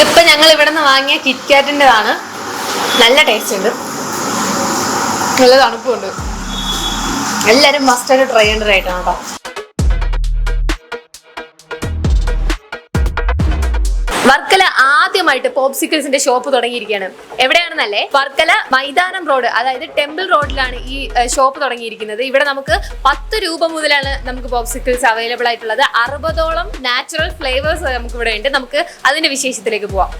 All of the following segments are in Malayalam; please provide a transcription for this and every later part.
ഇതിപ്പോ ഞങ്ങൾ ഇവിടെ നിന്ന് വാങ്ങിയ കിറ്റ്കാറ്റിന്റെതാണ് നല്ല ടേസ്റ്റ് ഉണ്ട്. നല്ല തണുപ്പുണ്ട്. എല്ലാരും മസ്റ്റായിട്ട് ട്രൈ ചെയ്യേണ്ടതായിട്ടാണ് കേട്ടോ വർക്കല ആദ്യമായിട്ട് പോപ്സിക്കിൾസിന്റെ ഷോപ്പ് തുടങ്ങിയിരിക്കുകയാണ്. എവിടെയാണെന്നല്ലേ? വർക്കല മൈതാനം റോഡ് അതായത് ടെമ്പിൾ റോഡിലാണ് ഈ ഷോപ്പ് തുടങ്ങിയിരിക്കുന്നത്. ഇവിടെ നമുക്ക് പത്ത് രൂപ മുതലാണ് നമുക്ക് പോപ്സിക്കിൾസ് അവൈലബിൾ ആയിട്ടുള്ളത്. അറുപതോളം നാച്ചുറൽ ഫ്ലേവേഴ്സ് നമുക്ക് ഇവിടെ ഉണ്ട്. നമുക്ക് അതിന്റെ വിശേഷത്തിലേക്ക് പോവാം.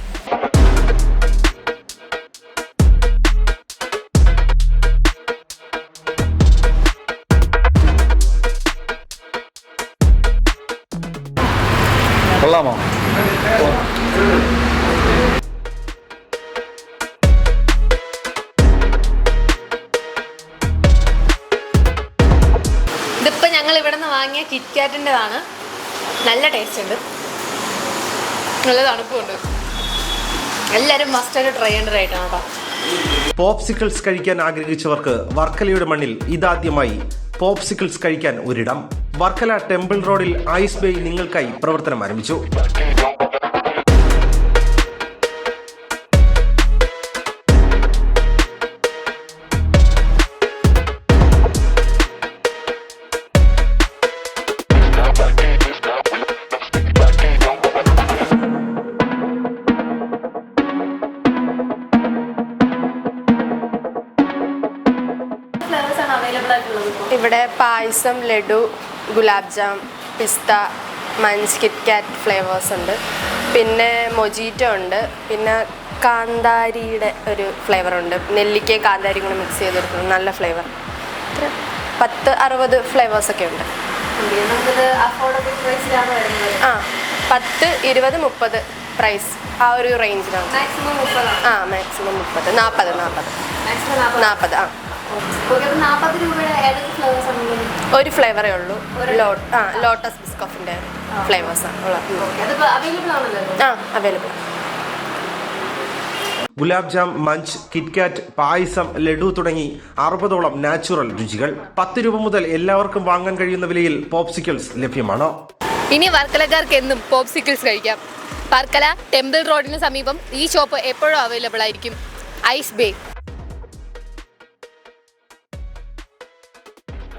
കൊള്ളാമോ? ഇവിടെ നിന്ന് വാങ്ങിയ കിറ്റ്കാറ്റിന്റെതാണ് നല്ല ടേസ്റ്റ് ഉണ്ട്. നല്ല തണുപ്പുണ്ട്. എല്ലാവരും മസ്റ്റായിട്ട് ട്രൈ ചെയ്യേണ്ട ഒരു item കേട്ടോ പോപ്സിക്കിൾസ് കഴിക്കാൻ ആഗ്രഹിച്ചവർക്ക് വർക്കലയുടെ മണ്ണിൽ ഇതാദ്യമായി പോപ്സിക്കിൾസ് കഴിക്കാൻ ഒരിടം. വർക്കല ടെമ്പിൾ റോഡിൽ ഐസ് ബേ നിങ്ങൾക്കായി പ്രവർത്തനം ആരംഭിച്ചു. ഇവിടെ payasam laddu gulab jam pista Munch KitKat flavours ഉണ്ട്. പിന്നെ മൊജീറ്റോ ഉണ്ട്. പിന്നെ കാന്താരിയുടെ ഒരു ഫ്ലേവർ ഉണ്ട്. നെല്ലിക്കയും കാന്താരിയും കൂടെ മിക്സ് ചെയ്തെടുക്കുന്നത് നല്ല ഫ്ലേവർ. പത്ത് അറുപത് ഫ്ലേവേഴ്സ് ഒക്കെ ഉണ്ട്. ആ പത്ത് ഇരുപത് മുപ്പത് പ്രൈസ് ആ ഒരു റേഞ്ചിലാണ് ആ മാക്സിമം മുപ്പത്. നാൽപ്പത് നാൽപ്പത് നാൽപ്പത് ആ. ഫ്ലേവേഴ്സ് ഒരു ഫ്ലേവറേ ഉള്ളൂ. ആ ലോട്ടസ് ബിസ്കോഫിന്റെ ഫ്ലേവേഴ്സാണ് ഉള്ളത്. ഓക്കെ. അതിപ്പോൾ ആണല്ലോ ആ available gulab jam Munch KitKat payasam laddu തുടങ്ങി അറുപതോളം നാച്ചുറൽ രുചികൾ. പത്ത് രൂപ മുതൽ എല്ലാവർക്കും വാങ്ങാൻ കഴിയുന്ന വിലയിൽ പോപ്സിക്കിൾസ് ലഭ്യമാണ്? ഇനി വർക്കലക്കാർക്ക് എന്നും പോപ്സിക്കിൾസ് കഴിക്കാം. വർക്കല ടെമ്പിൾ റോഡിന് സമീപം ഈ ഷോപ്പ് എപ്പോഴും അവൈലബിൾ ആയിരിക്കും. Ice bay